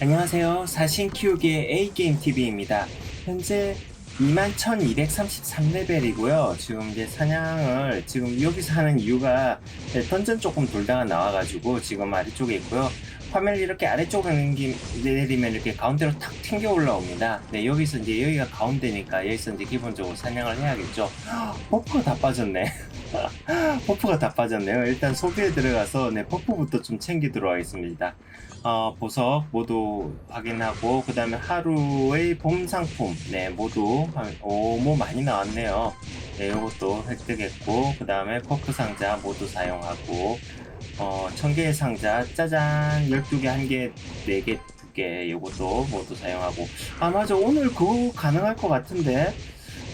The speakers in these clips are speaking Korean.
안녕하세요. 사신 키우기의 A게임TV입니다. 현재 21,233레벨이고요. 지금 이제 사냥을 지금 여기서 하는 이유가 네, 던전 조금 돌다가 나와가지고 지금 아래쪽에 있고요. 화면을 이렇게 넘기- 내리면 이렇게 가운데로 탁 튕겨 올라옵니다. 네, 여기서 이제 여기가 가운데니까 여기서 이제 기본적으로 사냥을 해야겠죠. 버프가 다 빠졌네. 버프가 다 빠졌네요. 일단 소비에 들어가서 네, 버프부터 좀 챙기도록 하겠습니다. 어, 보석 모두 확인하고 그 다음에 하루의 봄 상품 네 모두 오뭐 많이 나왔네요 네 이것도 획득했고 그 다음에 포크 상자 모두 사용하고 어, 1000개의 상자 짜잔 12개 1개 4개 2개 이것도 모두 사용하고 아 맞아 오늘 그거 가능할 것 같은데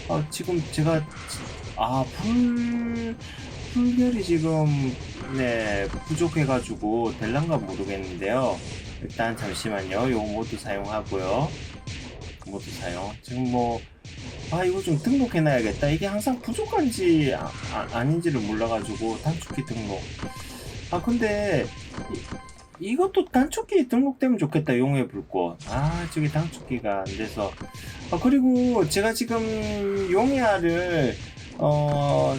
어, 지금 제가 아 풀 풀결이 지금 네 부족해가지고 될란가 모르겠는데요. 일단 잠시만요. 요거 모두 사용하고요. 모두 사용. 지금 뭐 아 이거 좀 등록해놔야겠다. 이게 항상 부족한지 아, 닌지를 몰라가지고 단축키 등록. 아 근데 이, 이것도 단축키 등록되면 좋겠다. 용의 불꽃. 아 저기 단축키가 안 돼서. 아 그리고 제가 지금 용의 알을 어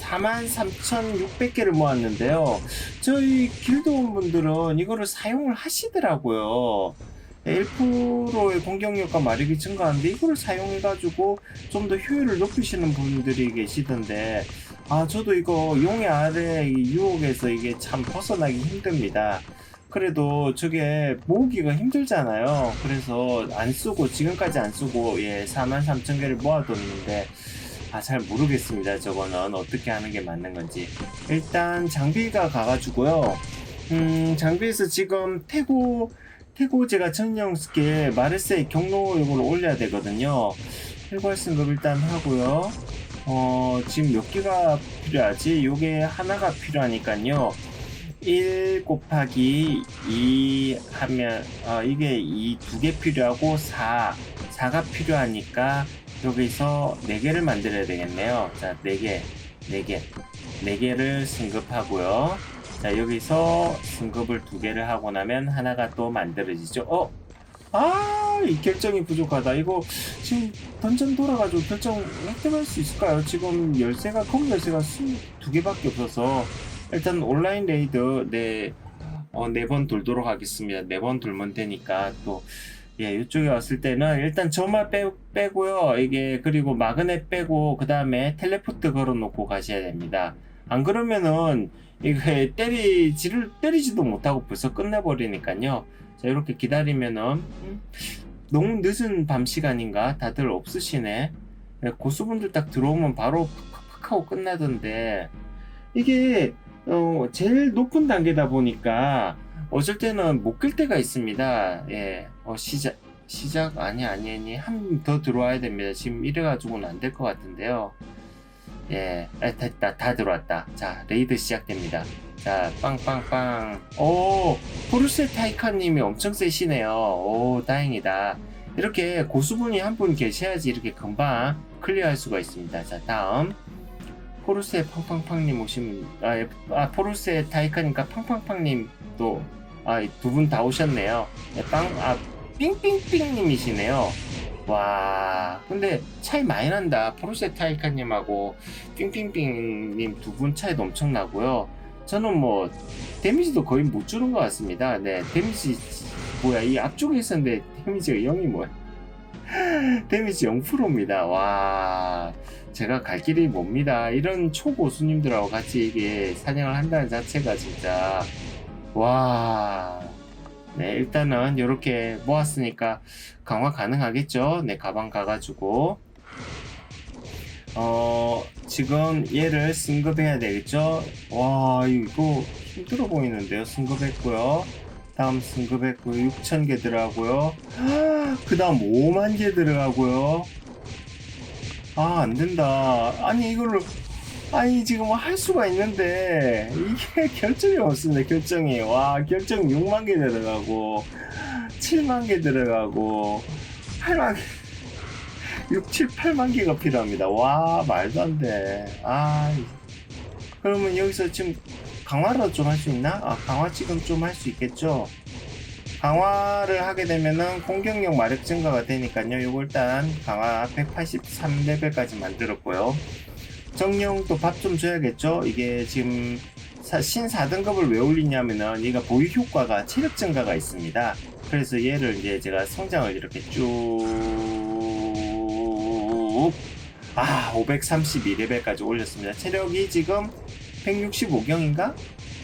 43,600개를 모았는데요. 저희 길드원 분들은 이거를 사용을 하시더라고요. 1%의 공격력과 마력이 증가하는데 이거를 사용해가지고 좀 더 효율을 높이시는 분들이 계시던데 아 저도 이거 용의 아래 이 유혹에서 이게 참 벗어나기 힘듭니다. 그래도 저게 모으기가 힘들잖아요. 그래서 안 쓰고 지금까지 안 쓰고 예 43,000개를 모아뒀는데 아, 잘 모르겠습니다. 저거는 어떻게 하는 게 맞는 건지. 일단 장비가 가가지고요. 음, 장비에서 지금 태고, 태고 제가 천령 스킬 마르세이 경로 이걸 올려야 되거든요. 해골 승급 일단 하고요. 어, 지금 몇 개가 필요하지? 요게 하나가 필요하니까요. 1 곱하기 2 하면, 어, 이게 2 두 개 필요하고 4, 4가 필요하니까 여기서 4개를 만들어야 되겠네요. 자, 4개, 4개, 4개를 승급하고요. 자, 여기서 승급을 2개를 하고 나면 하나가 또 만들어지죠. 어? 아, 이 결정이 부족하다. 이거 지금 던전 돌아가지고 결정 획득할 수 있을까요? 지금 열쇠가, 검 열쇠가 22개밖에 없어서 일단 온라인 레이드 네, 어, 네 번 돌도록 하겠습니다. 네 번 돌면 되니까 또 예, 이쪽에 왔을 때는 일단 저만 빼, 빼고요. 이게 그리고 마그넷 빼고 그 다음에 텔레포트 걸어놓고 가셔야 됩니다. 안 그러면은 이게 때리지를 때리지도 못하고 벌써 끝내버리니까요. 자 이렇게 기다리면은 음, 너무 늦은 밤 시간인가 다들 없으시네. 예, 고수분들 딱 들어오면 바로 팍팍 하고 끝나던데 이게 어, 제일 높은 단계다 보니까 어쩔 때는 못끌 때가 있습니다. 예, 어, 시작, 시작, 아니, 아니, 아니, 한번더 들어와야 됩니다. 지금 이래 가지고는 안 될 것 같은데요. 예, 아, 됐다, 다 들어왔다. 자, 레이드 시작됩니다. 자, 빵빵빵. 오, 포르쉐 타이카님이 엄청 세시네요. 오, 다행이다. 이렇게 고수분이 한 분 계셔야지 이렇게 금방 클리어할 수가 있습니다. 자, 다음. 포르쉐 팡팡팡님 오시면, 아, 예, 아 포르쉐 타이카님과 팡팡팡님 또 아, 두 분 다 오셨네요. 네, 빵, 아, 삥삥삥님이시네요. 와, 근데 차이 많이 난다. 포르쉐 타이카님하고 삥삥삥님 두 분 차이도 엄청 나고요. 저는 뭐, 데미지도 거의 못 주는 것 같습니다. 네, 데미지, 뭐야, 이 앞쪽에 있었는데 데미지가 0이 뭐야. 데미지 0%입니다. 와, 제가 갈 길이 멉니다. 이런 초고수님들하고 같이 이게 사냥을 한다는 자체가 진짜 와. 네, 일단은 이렇게 모았으니까 강화 가능하겠죠? 네, 가방 가가지고. 어, 지금 얘를 승급해야 되겠죠? 와, 이거 힘들어 보이는데요? 승급했고요. 다음 승급했고요. 6,000개 들어가고요. 그 다음 5만 개 들어가고요. 아, 안 된다. 아니, 이거를 아니 지금 할 수가 있는데 이게 결정이 없습니다 결정이 와 결정 6만 개 들어가고 7만 개 들어가고 8만 개 6, 7, 8만 개가 필요합니다 와 말도 안 돼 아 그러면 여기서 지금 강화라도 좀할 수 있나? 아 강화 지금 좀 할 수 있겠죠 강화를 하게 되면은 공격력 마력 증가가 되니까요. 요거 일단 강화 183레벨까지 만들었고요. 정령도 밥 좀 줘야겠죠? 이게 지금 사- 신 4등급을 왜 올리냐면은 얘가 보유 효과가 체력 증가가 있습니다. 그래서 얘를 이제 제가 성장을 이렇게 쭉, 아, 532레벨까지 올렸습니다. 체력이 지금 165경인가?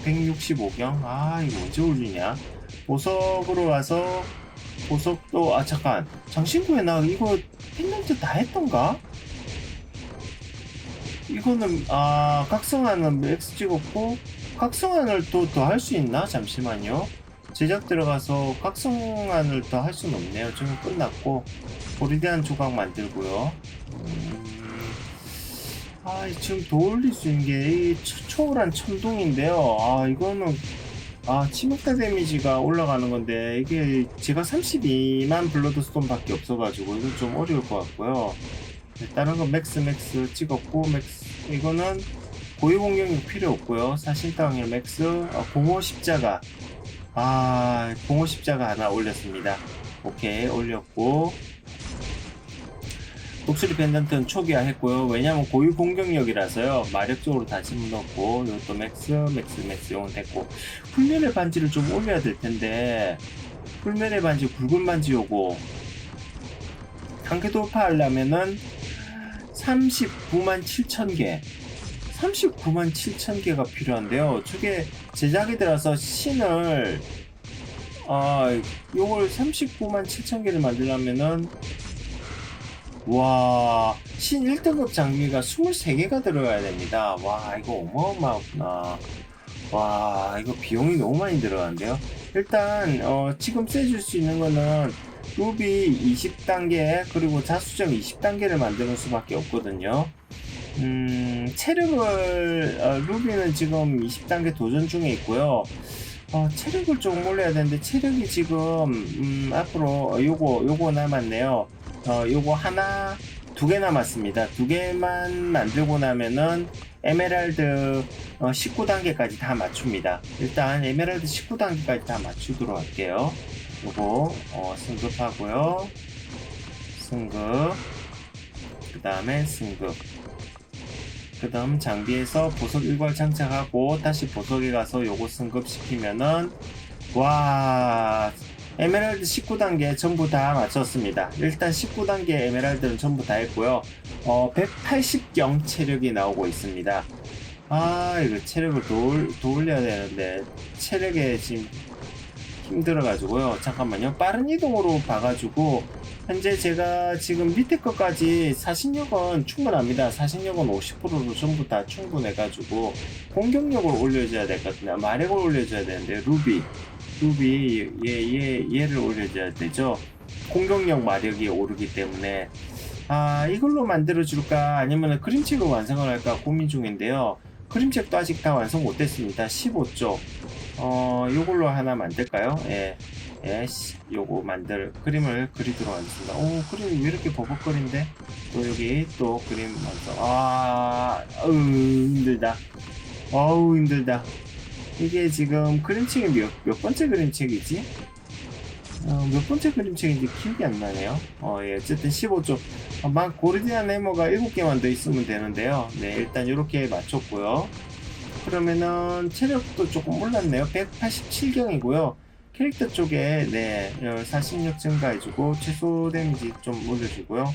165경? 아, 이거 언제 올리냐? 보석으로 와서, 보석도, 아, 잠깐. 장신구에 나 이거 했는데 다 했던가? 이거는, 아, 각성하는 맥스 찍었고, 각성안을 또 더 할 수 있나? 잠시만요. 제작 들어가서 각성안을 더 할 수는 없네요. 지금 끝났고, 보리대한 조각 만들고요. 음, 아, 지금 더 올릴 수 있는 게, 이 초- 초월한 천둥인데요. 아, 이거는, 아, 치명타 데미지가 올라가는 건데, 이게 제가 32만 블러드스톤 밖에 없어가지고, 이건 좀 어려울 것 같고요. 네, 다른 건 맥스, 맥스 찍었고, 맥스, 이거는 고유 공격력 필요 없고요. 사신탕일 맥스, 아, 공호 십자가. 아, 공호 십자가 하나 올렸습니다. 오케이, 올렸고. 독수리 펜던트는 초기화 했고요. 왜냐면 고유 공격력이라서요. 마력적으로 다 집어넣고, 이것도 맥스, 맥스, 맥스, 이건 됐고. 풀면의 반지를 좀 올려야 될 텐데, 풀면의 반지, 굵은 반지 요거. 단계 돌파하려면은 39만 7천 개. 39만 7천 개가 필요한데요. 저게 제작이 들어서 신을 아 요걸 39만 7천 개를 만들려면은 와, 신 1등급 장비가 23개가 들어가야 됩니다. 와, 이거 어마어마하구나. 와, 이거 비용이 너무 많이 들어가는데요. 일단, 어, 지금 세줄 수 있는 거는 루비 20단계, 그리고 자수정 20단계를 만드는 수밖에 없거든요. 음, 체력을, 어, 루비는 지금 20단계 도전 중에 있고요. 어, 체력을 좀 올려야 되는데, 체력이 지금, 음, 앞으로, 어, 요거, 요거 남았네요. 어, 요거 하나, 두 개 남았습니다. 두 개만 만들고 나면은 에메랄드 어, 19단계까지 다 맞춥니다. 일단 에메랄드 19단계까지 다 맞추도록 할게요. 요거 어, 승급하고요. 승급. 그 다음에 승급. 그 다음 장비에서 보석 일괄 장착하고 다시 보석에 가서 요거 승급시키면은 와 에메랄드 19단계 전부 다 맞췄습니다. 일단 19단계 에메랄드는 전부 다 했고요. 어, 180경 체력이 나오고 있습니다. 아, 이거 체력을 더 올려야 되는데, 체력에 지금 힘들어가지고요. 잠깐만요. 빠른 이동으로 봐가지고, 현재 제가 지금 밑에 것까지 사신력은 충분합니다. 사신력은 50%로 전부 다 충분해가지고, 공격력을 올려줘야 될 것 같은데, 마력을 올려줘야 되는데, 루비. 루비, 얘, 얘, 얘를 올려줘야 되죠. 공격력 마력이 오르기 때문에, 아, 이걸로 만들어줄까? 아니면 그림책을 완성을 할까 고민 중인데요. 그림책도 아직 다 완성 못했습니다. 15쪽. 어, 요걸로 하나 만들까요? 예. 예, 시- 요거 만들, 그림을 그리도록 하겠습니다. 오, 그림이 왜 이렇게 버벅거린데? 또 여기 또 그림 완성. 아, 으, 힘들다. 어우, 힘들다. 이게 지금 그림책이 몇, 몇 번째 그림책이지? 어, 몇 번째 그림책인지 기억이 안 나네요. 어, 예, 어쨌든 15쪽. 어, 막 고르디안 네모가 7개만 더 있으면 되는데요. 네, 일단 이렇게 맞췄고요. 그러면은 체력도 조금 올랐네요. 187경이고요. 캐릭터 쪽에 네, 어, 사신력 증가해주고 최소 데미지 좀 올려주고요.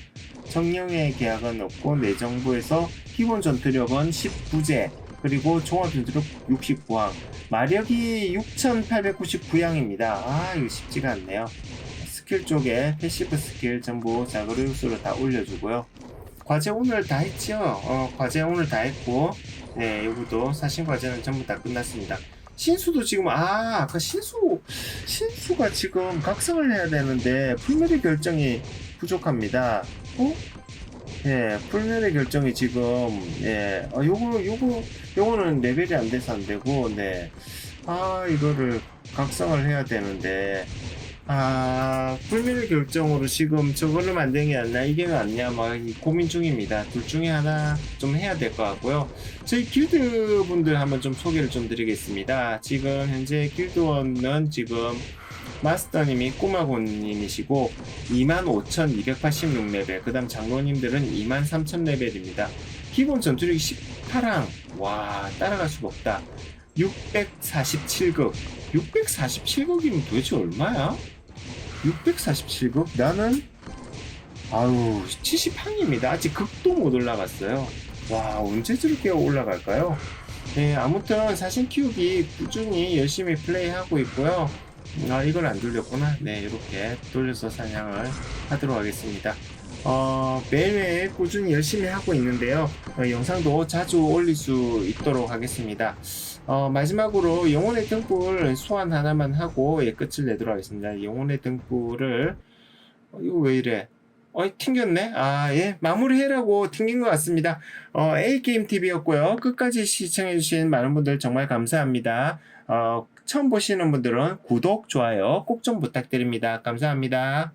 정령의 계약은 없고 내정부에서 기본 전투력은 19제 그리고 종합 전투력 69항 마력이 6899항입니다. 아 이거 쉽지가 않네요. 스킬 쪽에 패시브 스킬 전부 자그루스로 다 올려주고요. 과제 오늘 다 했죠? 어, 과제 오늘 다 했고, 네, 여기도 사신 과제는 전부 다 끝났습니다. 신수도 지금, 아, 아까 신수, 신수가 지금 각성을 해야 되는데, 풀메리 결정이 부족합니다. 어? 예, 풀메리 결정이 지금, 예, 어, 요거, 요거, 요거는 레벨이 안 돼서 안 되고, 네. 아, 이거를 각성을 해야 되는데, 아, 불미의 결정으로 지금 저거를 만든 게 아니라 이게 맞냐, 막 고민 중입니다. 둘 중에 하나 좀 해야 될 것 같고요. 저희 길드 분들 한번 좀 소개를 좀 드리겠습니다. 지금 현재 길드원은 지금 마스터님이 꼬마고님이시고 25,286레벨 그 다음 장로님들은 23,000레벨입니다. 기본 전투력이 18항. 와 따라갈 수가 없다. 647극. 647극이면 도대체 얼마야? 647극? 나는 아유 70항입니다. 아직 극도 못 올라갔어요. 와 언제 저렇게 올라갈까요? 네 아무튼 사신 키우기 꾸준히 열심히 플레이하고 있고요 아 이걸 안 돌렸구나 네 이렇게 돌려서 사냥을 하도록 하겠습니다 어, 매일매일 꾸준히 열심히 하고 있는데요 어, 영상도 자주 올릴 수 있도록 하겠습니다 어, 마지막으로 영혼의 등불 소환 하나만 하고 예, 끝을 내도록 하겠습니다 영혼의 등불을 어, 이거 왜 이래 어, 튕겼네? 아, 예. 마무리해라고 튕긴 것 같습니다. 어, A게임TV였고요. 끝까지 시청해주신 많은 분들 정말 감사합니다. 어, 처음 보시는 분들은 구독, 좋아요 꼭 좀 부탁드립니다. 감사합니다.